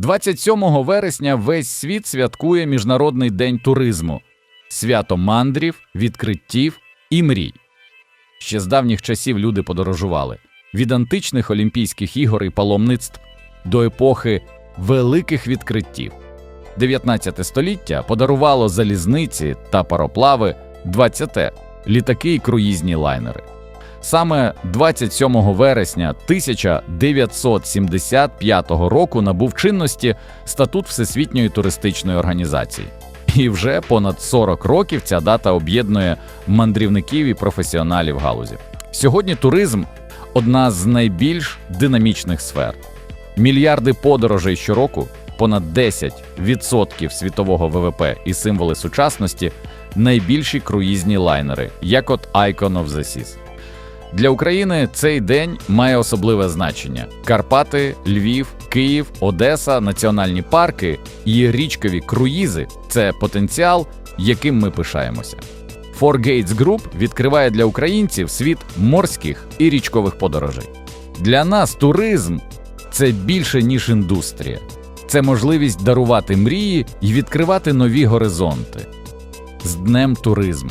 27 вересня весь світ святкує Міжнародний день туризму, свято мандрів, відкриттів і мрій. Ще з давніх часів люди подорожували від античних Олімпійських ігор і паломництв до епохи великих відкриттів. 19 століття подарувало залізниці та пароплави, 20-те – літаки і круїзні лайнери. Саме 27 вересня 1975 року набув чинності статут Всесвітньої туристичної організації. І вже понад 40 років ця дата об'єднує мандрівників і професіоналів галузі. Сьогодні туризм одна з найбільш динамічних сфер. Мільярди подорожей щороку, понад 10% світового ВВП і символи сучасності найбільші круїзні лайнери, як от Icon of the Seas. Для України цей день має особливе значення: Карпати, Львів, Київ, Одеса, національні парки і річкові круїзи це потенціал, яким ми пишаємося. Four Gates Group відкриває для українців світ морських і річкових подорожей. Для нас туризм це більше ніж індустрія, це можливість дарувати мрії і відкривати нові горизонти. З Днем туризму!